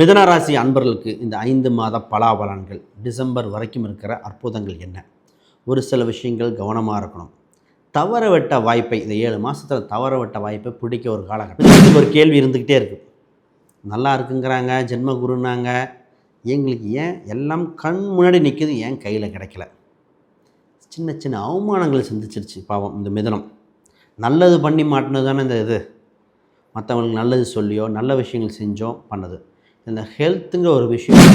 மிதனராசி அன்பர்களுக்கு இந்த ஐந்து மாத பலாபலன்கள் டிசம்பர் வரைக்கும் இருக்கிற அற்புதங்கள் என்ன? ஒரு சில விஷயங்கள் கவனமாக இருக்கணும். தவற விட்ட வாய்ப்பை இந்த ஏழு மாதத்தில் தவற விட்ட வாய்ப்பை பிடிக்க ஒரு காலகட்டம் ஒரு கேள்வி இருந்துக்கிட்டே இருக்குது நல்லா இருக்குங்கிறாங்க ஜென்மகுருனாங்க. எங்களுக்கு ஏன் எல்லாம் கண் முன்னாடி நிற்கிது ஏன் கையில் கிடைக்கல? சின்ன சின்ன அவமானங்களை சந்திச்சிருச்சு பாவம் இந்த மிதனம். நல்லது பண்ணி மாட்டினது தானே இந்த இது? மற்றவங்களுக்கு நல்லது சொல்லியோ நல்ல விஷயங்கள் செஞ்சோ பண்ணது. இந்த ஹெல்த்துங்கிற ஒரு விஷயம்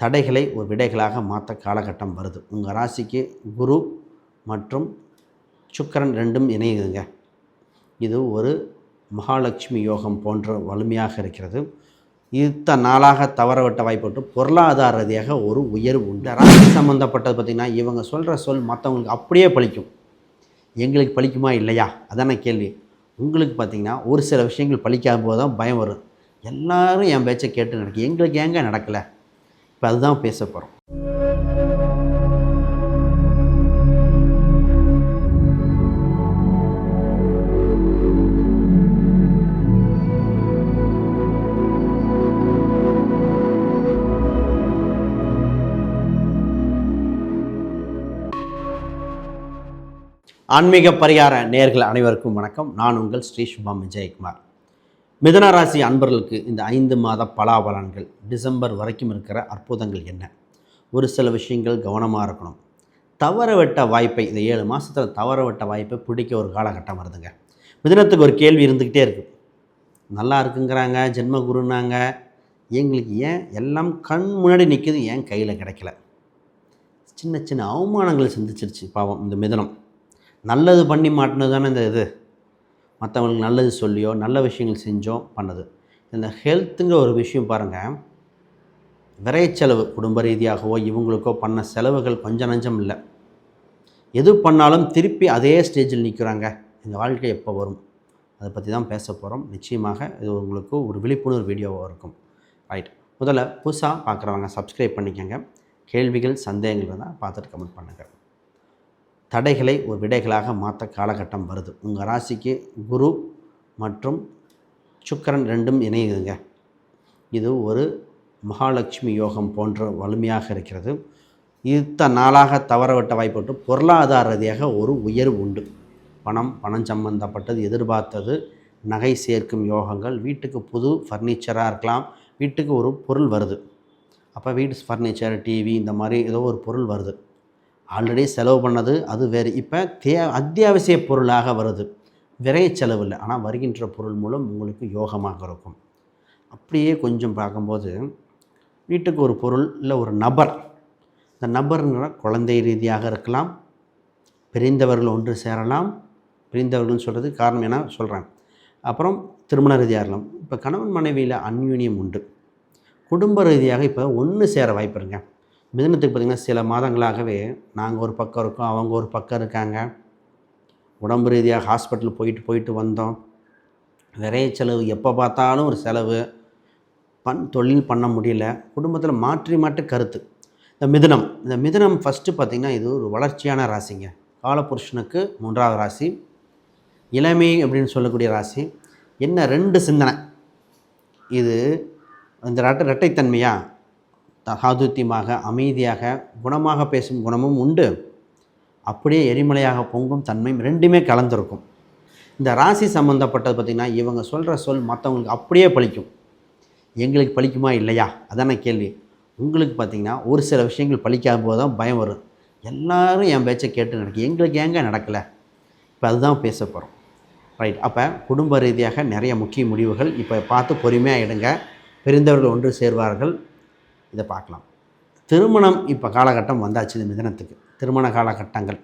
தடைகளை ஒரு விடைகளாக மாற்ற காலகட்டம் வருது. உங்கள் ராசிக்கு குரு மற்றும் சுக்கிரன் ரெண்டும் இணையுதுங்க. இது ஒரு மகாலட்சுமி யோகம் போன்ற வலிமையாக இருக்கிறது. இத்த நாளாக தவறவிட்ட வாய்ப்பட்டு பொருளாதார ரீதியாக ஒரு உயர்வு உண்டு. ராசி சம்மந்தப்பட்டது பார்த்திங்கன்னா இவங்க சொல்கிற சொல் மற்றவங்களுக்கு அப்படியே பலிக்கும் எங்களுக்கு பலிக்குமா இல்லையா? அதான கேள்வி. உங்களுக்கு பார்த்திங்கன்னா ஒரு சில விஷயங்கள் பழிக்காத போது தான் பயம் வரும். எல்லாரும் என் பேச்சை கேட்டு நடக்கு. எங்களுக்கு ஏங்க நடக்கலை? இப்போ அதுதான் பேச போகிறோம் ஆன்மீக பரிகார நேர்கள் அனைவருக்கும் வணக்கம். நான் உங்கள் ஸ்ரீ சுபம் விஜயகுமார். மிதன ராசி அன்பர்களுக்கு இந்த ஐந்து மாத பலாபலன்கள் டிசம்பர் வரைக்கும் இருக்கிற அற்புதங்கள் என்ன? ஒரு சில விஷயங்கள் கவனமாக இருக்கணும். தவற விட்ட வாய்ப்பை இந்த ஏழு மாதத்தில் தவற விட்ட வாய்ப்பை பிடிக்க ஒரு காலகட்டம் வருதுங்க. மிதனத்துக்கு ஒரு கேள்வி இருந்துக்கிட்டே இருக்குது நல்லா இருக்குங்கிறாங்க ஜென்மகுருனாங்க. எங்களுக்கு ஏன் எல்லாம் கண் முன்னாடி நிற்கிது ஏன் கையில் கிடைக்கல? சின்ன சின்ன அவமானங்களை சந்திச்சிருச்சு பாவம் இந்த மிதனம். நல்லது பண்ணி மாட்டினது தானே இந்த இது? மற்றவங்களுக்கு நல்லது சொல்லியோ நல்ல விஷயங்கள் செஞ்சோ பண்ணது. இந்த ஹெல்த்துங்கிற ஒரு விஷயம் பாருங்கள் விரைச்செலவு குடும்ப ரீதியாகவோ இவங்களுக்கோ பண்ண செலவுகள் கொஞ்சம் நஞ்சம் இல்லை. எது பண்ணாலும் திருப்பி அதே ஸ்டேஜில் நிற்கிறாங்க இந்த வாழ்க்கை எப்போ வரும்? அதை பற்றி தான் பேச போகிறோம் நிச்சயமாக இது உங்களுக்கு ஒரு விழிப்புணர்வு வீடியோவாக இருக்கும். ரைட் முதல்ல புதுசாக பார்க்குறவங்க சப்ஸ்கிரைப் பண்ணிக்கோங்க. கேள்விகள் சந்தேகங்கள் இருந்தால் பார்த்துட்டு கமெண்ட் பண்ணுங்கள் தடைகளை ஒரு விடைகளாக மாற்ற காலகட்டம் வருது. உங்கள் ராசிக்கு குரு மற்றும் சுக்கிரன் ரெண்டும் இணையுதுங்க. இது ஒரு மகாலட்சுமி யோகம் போன்ற வலிமையாக இருக்கிறது. இத்த நாளாக தவறவிட்ட வாய்ப்பட்டு பொருளாதார ரீதியாக ஒரு உயர்வு உண்டு. பணம் பணம் சம்பந்தப்பட்டது எதிர்பார்த்தது. நகை சேர்க்கும் யோகங்கள் வீட்டுக்கு புது ஃபர்னிச்சராக இருக்கலாம். வீட்டுக்கு ஒரு பொருள் வருது. அப்போ வீட்டு ஃபர்னிச்சர் டிவி இந்த மாதிரி ஏதோ ஒரு பொருள் வருது. ஆல்ரெடி செலவு பண்ணது அது வேறு. இப்போ தே அத்தியாவசிய பொருளாக வருது. விரைய செலவு இல்லை. ஆனால் வருகின்ற பொருள் மூலம் உங்களுக்கு யோகமாக இருக்கும். அப்படியே கொஞ்சம் பார்க்கும்போது வீட்டுக்கு ஒரு பொருள் இல்லை ஒரு நபர். இந்த நபர்ங்கிற குழந்தை ரீதியாக இருக்கலாம். பிரிந்தவர்கள் ஒன்று சேரலாம். பிரிந்தவர்கள்னு சொல்கிறது காரணம் என்ன சொல்கிறேன் அப்புறம் திருமண ரீதியாக இருக்கலாம். இப்போ கணவன் மனைவியில் அன்யூனியம் உண்டு. குடும்ப ரீதியாக இப்போ ஒன்று சேர வாய்ப்பு இருங்க மிதனத்துக்கு பார்த்திங்கன்னா சில மாதங்களாகவே நாங்கள் ஒரு பக்கம் இருக்கோம் அவங்க ஒரு பக்கம் இருக்காங்க. உடம்பு ரீதியாக ஹாஸ்பிட்டல் போயிட்டு போயிட்டு வந்தோம். நிறைய செலவு எப்போ பார்த்தாலும் ஒரு செலவு. பண் தொழில் பண்ண முடியல. குடும்பத்தில் மாற்றி மாற்றி கருத்து. இந்த மிதுனம். இந்த மிதுனம் ஃபஸ்ட்டு பார்த்திங்கன்னா இது ஒரு வளர்ச்சியான ராசிங்க. காலபுருஷனுக்கு மூன்றாவது ராசி. இளமை அப்படின்னு சொல்லக்கூடிய ராசி. என்ன ரெண்டு சிந்தனை. இது இந்த ரெட்டை ரெட்டைத்தன்மையாக தகாதுத்தியமாக அமைதியாக குணமாக பேசும் குணமும் உண்டு. அப்படியே எரிமலையாக பொங்கும் தன்மையும் ரெண்டுமே கலந்துருக்கும். இந்த ராசி சம்மந்தப்பட்டது பார்த்திங்கன்னா இவங்க சொல்கிற சொல் மற்றவங்களுக்கு அப்படியே பலிக்கும் எங்களுக்கு பலிக்குமா இல்லையா? அதான கேள்வி. உங்களுக்கு பார்த்திங்கன்னா ஒரு சில விஷயங்கள் பழிக்காத போது தான் பயம் வரும். எல்லாரும் என் பேச்சை கேட்டு நடக்கும் எங்களுக்கு ஏங்க நடக்கலை? இப்போ அதுதான் பேச போகிறோம் ரைட் அப்போ குடும்ப ரீதியாக நிறைய முக்கிய முடிவுகள் இப்போ பார்த்து பொறுமையாக எடுங்க. பிரிந்தவர்கள் ஒன்று சேர்வார்கள். இதை பார்க்கலாம். திருமணம் இப்போ காலகட்டம் வந்தாச்சு இந்த மிதனத்துக்கு. திருமண காலகட்டங்கள்.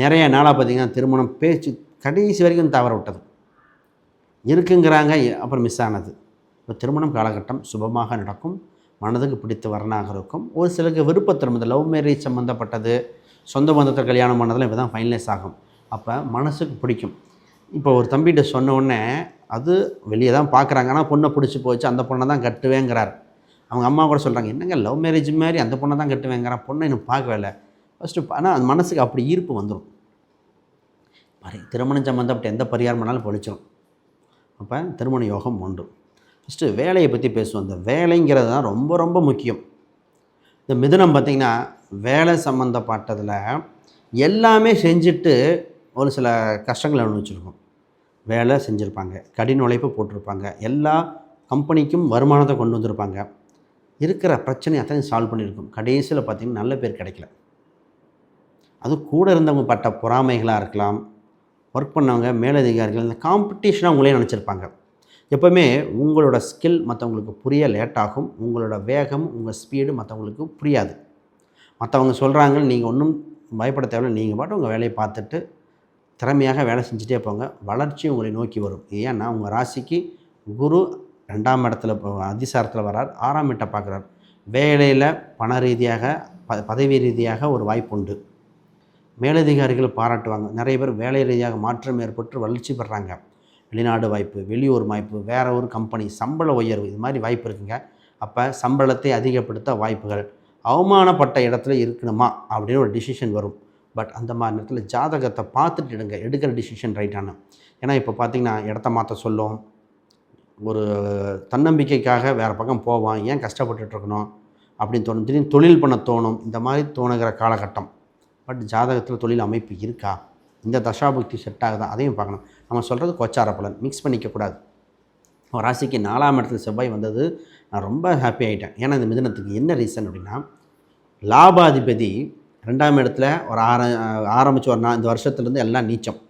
நிறைய நாளாக பார்த்திங்கன்னா திருமணம் பேச்சு கடைசி வரைக்கும் தவற விட்டது. இருக்குங்கிறாங்க அப்புறம் மிஸ் ஆனது. இப்போ திருமணம் காலகட்டம் சுபமாக நடக்கும். மனதுக்கு பிடித்த வரனாக இருக்கும். ஒரு சிலருக்கு விருப்ப இந்த லவ் மேரேஜ் சம்மந்தப்பட்டது சொந்த பந்தத்தை கல்யாணம் பண்ணதில் இப்போ தான் ஃபைனலைஸ் ஆகும். அப்போ மனசுக்கு பிடிக்கும். இப்போ ஒரு தம்பிகிட்ட சொன்ன உடனே அது வெளியே தான் பார்க்குறாங்க. ஆனால் பொண்ணை பிடிச்சி போச்சு அந்த பொண்ணை தான் கட்டுவேங்கிறார். அவங்க அம்மா கூட சொல்கிறாங்க என்னங்க லவ் மேரேஜ் மாதிரி அந்த பொண்ணை தான் கட்டுவேங்கிறான் பொண்ணை எனக்கு பார்க்கவே இல்லை. ஃபஸ்ட்டு ஆனால் அந்த மனசுக்கு அப்படி ஈர்ப்பு வந்துடும் பரி திருமணம் சம்மந்தப்பட்ட எந்த பரிகாரம் பண்ணாலும் பொழிச்சிடும் அப்போ திருமண யோகம் ஒன்று. ஃபஸ்ட்டு வேலையை பற்றி பேசுவோம். இந்த வேலைங்கிறது தான் ரொம்ப ரொம்ப முக்கியம். இந்த மிதுனம் பார்த்திங்கன்னா வேலை சம்மந்தப்பட்டதில் எல்லாமே செஞ்சுட்டு ஒரு சில கஷ்டங்களை அனுபவிச்சிருக்கும். வேலை செஞ்சுருப்பாங்க கடின உழைப்பு போட்டிருப்பாங்க எல்லா கம்பெனிக்கும் வருமானத்தை கொண்டு வந்திருப்பாங்க. இருக்கிற பிரச்சனை அத்தனையும் சால்வ் பண்ணியிருக்கும். கடைசியில் பார்த்திங்கன்னா நல்ல பேர் கிடைக்கல. அது கூட இருந்தவங்க பட்ட பொறாமைகளாக இருக்கலாம் ஒர்க் பண்ணவங்க மேலதிகாரிகள் இந்த காம்படிஷனாக உங்களே நினச்சிருப்பாங்க. எப்போவுமே உங்களோட ஸ்கில் மற்றவங்களுக்கு புரிய லேட் ஆகும் உங்களோட வேகம் உங்கள் ஸ்பீடு மற்றவங்களுக்கு புரியாது. மற்றவங்க சொல்கிறாங்க நீங்கள் ஒன்றும் பயப்பட தேவையில்லை நீங்கள் பாட்டு உங்கள் வேலையை பார்த்துட்டு திறமையாக வேலை செஞ்சுட்டே போங்க. வளர்ச்சி உங்களை நோக்கி வரும். ஏன்னா உங்கள் ராசிக்கு குரு ரெண்டாம் இடத்துல இப்போ அதிசாரத்தில் வர்றார். ஆறாம் இடத்தை பார்க்குறார். வேலையில் பண ரீதியாக ப பதவி ரீதியாக ஒரு வாய்ப்பு உண்டு. மேலதிகாரிகள் பாராட்டுவாங்க. நிறைய பேர் வேலை ரீதியாக மாற்றம் ஏற்பட்டு வளர்ச்சி பெறாங்க. வெளிநாடு வாய்ப்பு வெளியூர் வாய்ப்பு வேறு ஒரு கம்பெனி சம்பள உயர்வு இது மாதிரி வாய்ப்பு இருக்குங்க. அப்போ சம்பளத்தை அதிகப்படுத்த வாய்ப்புகள். அவமானப்பட்ட இடத்துல இருக்கணுமா? அப்படின்னு ஒரு டிசிஷன் வரும். பட் அந்த மாதிரி நேரத்தில் ஜாதகத்தை பார்த்துட்டு எடுங்க. எடுக்கிற டிசிஷன் ரைட்டான ஏன்னா இப்போ பார்த்தீங்கன்னா இடத்த மாற்ற சொல்லும். ஒரு தன்னம்பிக்கைக்காக வேறு பக்கம் போவான் ஏன் கஷ்டப்பட்டுட்ருக்கணும் அப்படின்னு தோணும். திடீர்னு தொழில் பண்ண தோணும். இந்த மாதிரி தோணுகிற காலகட்டம். பட் ஜாதகத்தில் தொழில் அமைப்பு இருக்கா? இந்த தசாபுக்தி செட் ஆகுதா? அதையும் பார்க்கணும். நம்ம சொல்கிறது கொச்சார பலன். மிக்ஸ் பண்ணிக்கக்கூடாது. ஒரு ராசிக்கு நாலாம் இடத்துல செவ்வாய் வந்தது நான் ரொம்ப ஹாப்பி ஆகிட்டேன் ஏன்னா இந்த மிதனத்துக்கு என்ன ரீசன் அப்படின்னா லாபாதிபதி ரெண்டாம் இடத்துல ஒரு ஆர ஆரம்பித்து ஒரு நான் இந்த வருஷத்துலேருந்து எல்லாம் நீச்சம்.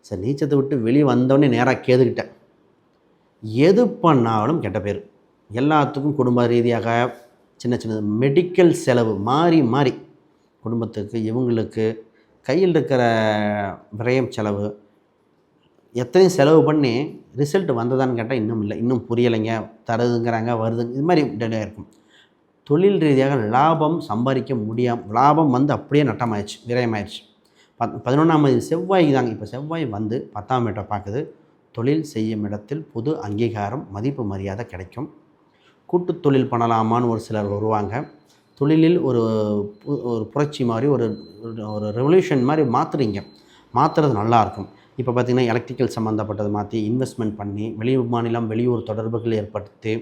சரி நீச்சத்தை விட்டு வெளியே வந்தோடனே நேராக கேதுக்கிட்டேன் எது பண்ணாலும் கெட்ட பேர். எல்லாத்துக்கும் குடும்ப ரீதியாக சின்ன சின்ன மெடிக்கல் செலவு மாறி மாறி குடும்பத்துக்கு இவங்களுக்கு கையில் இருக்கிற விரயம் செலவு எத்தனையும் செலவு பண்ணி ரிசல்ட் வந்ததான்னு கேட்டால் இன்னும் இல்லை. இன்னும் புரியலைங்க. தருதுங்கிறாங்க வருதுங்க. இது மாதிரி டெலே இருக்கும். தொழில் ரீதியாக லாபம் சம்பாதிக்க முடியாம லாபம் வந்து அப்படியே நட்டமாயிடுச்சு விரயமாயிடுச்சு. பத் பதினொன்றாம் தேதி செவ்வாய் தாங்க. இப்போ செவ்வாய் வந்து பத்தாம் இடத்தை பார்க்குது. தொழில் செய்யும் இடத்தில் புது அங்கீகாரம் மதிப்பு மரியாதை கிடைக்கும். கூட்டு தொழில் பண்ணலாமான்னு ஒரு சிலர் வருவாங்க. தொழிலில் ஒரு பு- ஒரு புரட்சி மாதிரி ஒரு ஒரு ரெவல்யூஷன் மாதிரி மாற்றுறீங்க மாற்றுறது நல்லாயிருக்கும் இப்போ பார்த்திங்கன்னா எலக்ட்ரிக்கல் சம்மந்தப்பட்டது மாற்றி இன்வெஸ்ட்மெண்ட் பண்ணி வெளி மாநிலம் வெளியூர் தொடர்புகள் ஏற்படுத்தி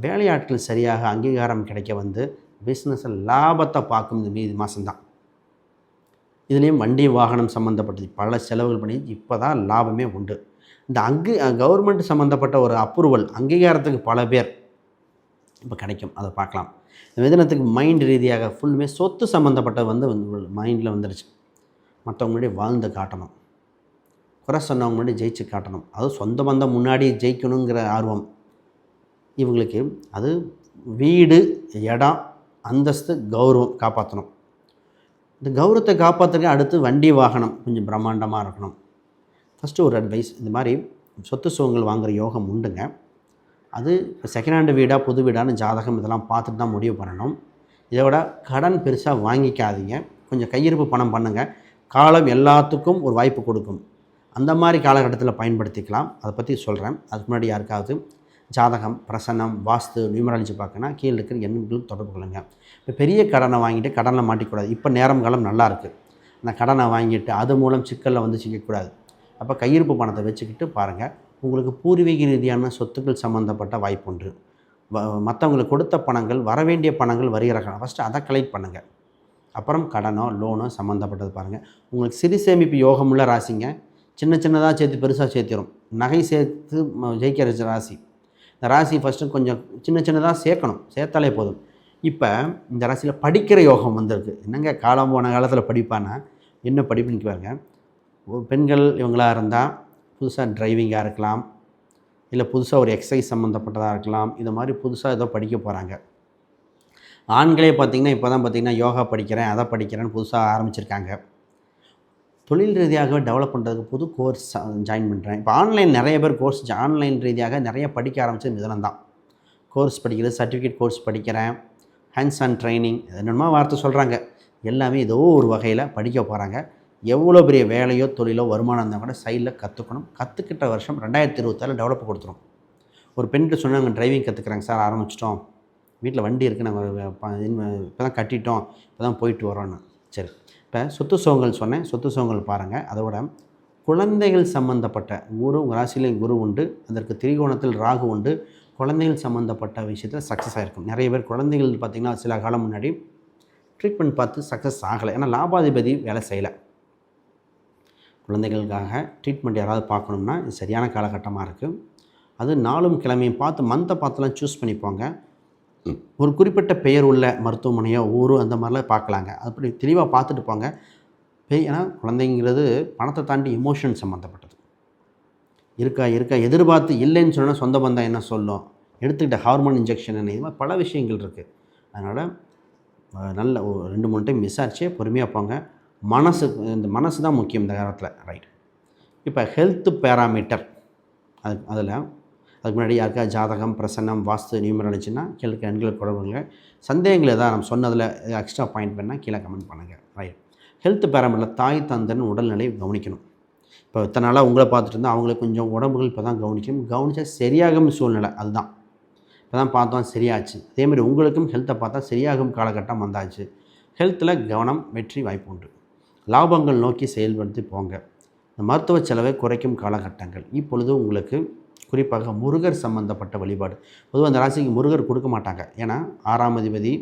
வேலையாட்கள் சரியாக அங்கீகாரம் கிடைக்க வந்து பிஸ்னஸில் லாபத்தை பார்க்கும் இந்த மீதி மாதம்தான் இதுலேயும் வண்டி வாகனம் சம்மந்தப்பட்டது பல செலவுகள் பண்ணி இப்போ தான் லாபமே உண்டு. இந்த அங்கு கவர்மெண்ட் சம்மந்தப்பட்ட ஒரு அப்ரூவல் அங்கீகாரத்துக்கு பல பேர் இப்போ கிடைக்கும். அதை பார்க்கலாம். இந்த மிதனத்துக்கு மைண்ட் ரீதியாக ஃபுல்லுமே சொத்து சம்மந்தப்பட்ட வந்து மைண்டில் வந்துருச்சு. மற்றவங்களுடைய வாழ்ந்து காட்டணும். குறை சொன்னவங்க முன்னாடி ஜெயிச்சு காட்டணும். அதுவும் சொந்த பந்தம் முன்னாடி ஜெயிக்கணுங்கிற ஆர்வம். இவங்களுக்கு அது வீடு இடம் அந்தஸ்து கௌரவம் காப்பாற்றணும் இந்த கௌரவத்தை காப்பாற்றுறதுக்கு அடுத்து வண்டி வாகனம் கொஞ்சம் பிரம்மாண்டமாக இருக்கணும். ஃபஸ்ட்டு ஒரு அட்வைஸ் இந்த மாதிரி சொத்து சுகங்கள் வாங்குகிற யோகம் உண்டுங்க. அது இப்போ செகண்ட் ஹேண்டு வீடாக புது வீடான்னு ஜாதகம் இதெல்லாம் பார்த்துட்டு தான் முடிவு பண்ணணும். இதை விட கடன் பெருசாக வாங்கிக்காதீங்க. கொஞ்சம் கையிருப்பு பணம் பண்ணுங்கள் காலம் எல்லாத்துக்கும் ஒரு வாய்ப்பு கொடுக்கும். அந்த மாதிரி காலகட்டத்தில் பயன்படுத்திக்கலாம். அதை பற்றி சொல்கிறேன் அதுக்கு முன்னாடி யாருக்காவது ஜாதகம் பிரசன்னம் வாஸ்து நியூமராலஜி பார்க்கணும் கீழே இருக்கிற எண்களுக்கு தொடர்பு கொள்ளுங்க. இப்போ பெரிய கடனை வாங்கிட்டு கடனில் மாட்டிக்கூடாது. இப்போ நேரம் காலம் நல்லாயிருக்கு அந்த கடனை வாங்கிட்டு அது மூலம் சிக்கலில் வந்து சிக்கக்கூடாது. அப்போ கையிருப்பு பணத்தை வச்சுக்கிட்டு பாருங்கள் உங்களுக்கு பூர்வீக ரீதியான சொத்துக்கள் சம்மந்தப்பட்ட வாய்ப்புண்டு வ- மற்றவங்களுக்கு கொடுத்த பணங்கள் வரவேண்டிய பணங்கள் வருகிற ஃபஸ்ட்டு அதை கலெக்ட் பண்ணுங்கள் அப்புறம் கடனோ லோனோ சம்மந்தப்பட்டது பாருங்கள் உங்களுக்கு சிறு சேமிப்பு யோகமுள்ள ராசிங்க. சின்ன சின்னதாக சேர்த்து பெருசாக சேர்த்திரும். நகை சேர்த்து ஜெயிக்கிற ராசி. இந்த ராசி ஃபஸ்ட்டு கொஞ்சம் சின்ன சின்னதாக சேர்க்கணும். சேர்த்தாலே போதும். இப்போ இந்த ராசியில் படிக்கிற யோகம் வந்திருக்கு. என்னங்க காலம் போன காலத்தில் படிப்பானா? என்ன படிப்புன்னு பாருங்கள் பெண்கள் இவங்களாக இருந்தால் புதுசாக டிரைவிங்காக இருக்கலாம் இல்லை புதுசாக ஒரு எக்ஸசைஸ் சம்மந்தப்பட்டதாக இருக்கலாம் இது மாதிரி புதுசாக ஏதோ படிக்க போகிறாங்க ஆண்களே பார்த்திங்கன்னா இப்போ தான் பார்த்திங்கன்னா யோகா படிக்கிறேன் அதை படிக்கிறேன்னு புதுசாக ஆரம்பிச்சிருக்காங்க. தொழில் ரீதியாக டெவலப் பண்ணுறதுக்கு புது கோர்ஸ் ஜாயின் பண்ணுறேன் இப்போ ஆன்லைன் நிறைய பேர் கோர்ஸ் ஆன்லைன் ரீதியாக நிறைய படிக்க ஆரம்பிச்சது இதெல்லாம் தான் கோர்ஸ் படிக்கிறது சர்டிஃபிகேட் கோர்ஸ் படிக்கிறேன் ஹேண்ட்ஸ் ஆன் ட்ரைனிங் என்னென்னமோ வார்த்தை சொல்கிறாங்க எல்லாமே ஏதோ ஒரு வகையில் படிக்க போகிறாங்க எவ்வளோ பெரிய வேலையோ தொழிலோ வருமானம் இருந்தால் கூட சைடில் கற்றுக்கணும் கற்றுக்கிட்ட வருஷம் ரெண்டாயிரத்தி இருபத்தாறு டெவலப் கொடுத்துரும். ஒரு பெண்கிட்ட சொன்னாங்க டிரைவிங் கற்றுக்குறாங்க சார் ஆரம்பிச்சிட்டோம். வீட்டில் வண்டி இருக்குது நாங்கள் இப்போ தான் கட்டிட்டோம். இப்போ தான் போயிட்டு வரோன்னு சரி. இப்போ சொத்து சோகங்கள் சொன்னேன். சொத்து சோகங்கள் பாருங்கள் அதோட குழந்தைகள் சம்மந்தப்பட்ட குரு உங்கள் ராசியிலே குரு உண்டு. அதற்கு திரிகோணத்தில் ராகு உண்டு. குழந்தைகள் சம்மந்தப்பட்ட விஷயத்தில் சக்ஸஸ் ஆகிருக்கும் நிறைய பேர் குழந்தைகள் பார்த்திங்கன்னா சில காலம் முன்னாடி ட்ரீட்மெண்ட் பார்த்து சக்ஸஸ் ஆகலை. ஏன்னா லாபாதிபதி வேலை செய்யலை. குழந்தைகளுக்காக ட்ரீட்மெண்ட் யாராவது பார்க்கணும்னா இது சரியான காலகட்டமாக இருக்குது அது நாளும் கிழமையும் பார்த்து மந்த்தை பார்த்துலாம் சூஸ் பண்ணிப்போங்க. ஒரு குறிப்பிட்ட பெயர் உள்ள மருத்துவமனையோ ஊரோ அந்த மாதிரிலாம் பார்க்கலாங்க. அப்படி தெளிவாக பார்த்துட்டு போங்க. ஏன்னா குழந்தைங்கிறது பணத்தை தாண்டி இமோஷன் சம்மந்தப்பட்டது இருக்கா இருக்கா எதிர்பார்த்து இல்லைன்னு சொன்னால் சொந்த பந்தம் என்ன சொல்லும்? எடுத்துக்கிட்ட ஹார்மோன் இன்ஜெக்ஷன் என்ன இது மாதிரி பல விஷயங்கள் இருக்குது அதனால் நல்ல ஒரு ரெண்டு மூணு டைம் விசாரிச்சே பொறுமையாக போங்க. மனசு இந்த மனசு தான் முக்கியம் இந்த காலத்தில் ரைட் இப்போ ஹெல்த் பேராமீட்டர் அது அதில் அதுக்கு முன்னாடி யாருக்கா ஜாதகம் பிரசன்னம் வாஸ்து நியூமராலஜினா கீழே எண்களை தொடர்புங்க சந்தேகங்கள் எதாவது நம்ம சொன்னதில் எக்ஸ்ட்ரா பாயிண்ட் பண்ணால் கீழே கமெண்ட் பண்ணுங்கள் ரைட் ஹெல்த் பேராமீட்டரில் தாய் தந்தன் உடல்நிலை கவனிக்கணும். இப்போ இத்தனை நாளாக உங்களை பார்த்துட்டு இருந்தால் அவங்களுக்கு கொஞ்சம் உடம்புகள் இப்போ தான் கவனிக்கணும் கவனித்தா சரியாகும் சூழ்நிலை அதுதான். இப்போ தான் பார்த்தோம் சரியாச்சு. அதேமாதிரி உங்களுக்கும் ஹெல்த்தை பார்த்தா சரியாகும் காலகட்டம் வந்தாச்சு. ஹெல்த்தில் கவனம் வெற்றி வாய்ப்பு உண்டு. லாபங்கள் நோக்கி செயல்படுத்தி போங்க. இந்த மருத்துவ செலவை குறைக்கும் காலகட்டங்கள். இப்பொழுது உங்களுக்கு குறிப்பாக முருகர் சம்பந்தப்பட்ட வழிபாடு. பொதுவாக அந்த ராசிக்கு முருகர் கொடுக்க மாட்டாங்க. ஏன்னா ஆறாம் அதிபதி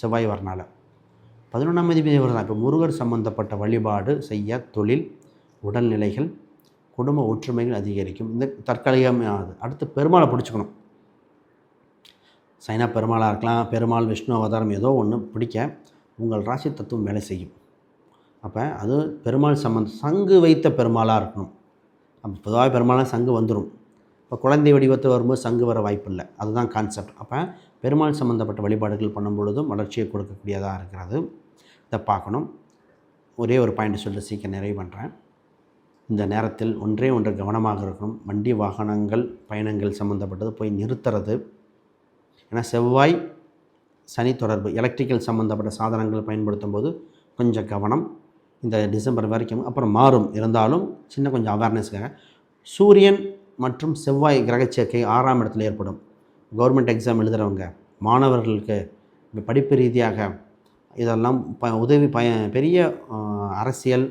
செவ்வாய் வரனால. பதினொன்றாம் அதிபதி வரலாம். இப்போ முருகர் சம்பந்தப்பட்ட வழிபாடு செய்ய தொழில் உடல்நிலைகள் குடும்ப ஒற்றுமைகள் அதிகரிக்கும். இந்த தற்காலிகமானது அடுத்து பெருமாளை பிடிச்சிக்கணும். சைனா பெருமாளாக இருக்கலாம் பெருமாள் விஷ்ணு அவதாரம் ஏதோ ஒன்று பிடிக்க உங்கள் ராசி தத்துவம் வேலை செய்யும். அப்போ அது பெருமாள் சம்பந்த சங்கு வைத்த பெருமாளாக இருக்கணும். அப்போ பொதுவாக பெருமாளாக சங்கு வந்துடும் இப்போ குழந்தை வடிவத்தை வரும்போது சங்கு வர வாய்ப்பு இல்லை அதுதான் கான்செப்ட் அப்போ பெருமாள் சம்மந்தப்பட்ட வழிபாடுகள் பண்ணும் பொழுதும் வளர்ச்சியை கொடுக்கக்கூடியதாக இருக்கிறது. இதை பார்க்கணும். ஒரே ஒரு பாயிண்ட் சொல்லிட்டு சீக்கிரம் நிறைவு பண்ணுறேன் இந்த நேரத்தில் ஒன்றே ஒன்று கவனமாக இருக்கணும். வண்டி வாகனங்கள் பயணங்கள் சம்மந்தப்பட்டது போய் நிறுத்துறது. ஏன்னா செவ்வாய் சனி தொடர்பு எலக்ட்ரிக்கல் சம்மந்தப்பட்ட சாதனங்கள் பயன்படுத்தும் போது கொஞ்சம் கவனம். இந்த டிசம்பர் வரைக்கும் அப்புறம் மாறும். இருந்தாலும் சின்ன கொஞ்சம் அவேர்னஸ்க்காக சூரியன் மற்றும் செவ்வாய் கிரகச் சேர்க்கை ஆறாம் இடத்துல ஏற்படும். கவர்மெண்ட் எக்ஸாம் எழுதுகிறவங்க மாணவர்களுக்கு படிப்பு ரீதியாக இதெல்லாம் ப உதவி பய பெரிய அரசியல்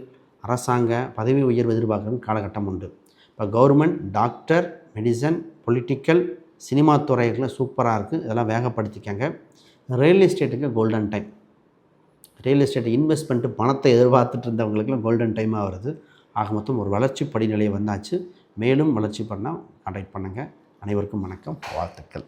அரசாங்க பதவி உயர்வு எதிர்பார்க்குற காலகட்டம் உண்டு. இப்போ government doctor medicine political cinema துறைகளில் சூப்பராக இருக்குது இதெல்லாம் வேகப்படுத்திக்கங்க. Real எஸ்டேட்டுக்கு golden time real estate invest பண்ணிட்டு பணத்தை எதிர்பார்த்துட்டு இருந்தவங்களுக்குலாம் கோல்டன் டைமாக வருது. ஆக மொத்தம் ஒரு வளர்ச்சி படிநிலை வந்தாச்சு. மேலும் வளர்ச்சி பண்ணால் கான்டாக்ட் பண்ணுங்கள் அனைவருக்கும் வணக்கம். வாழ்த்துக்கள்.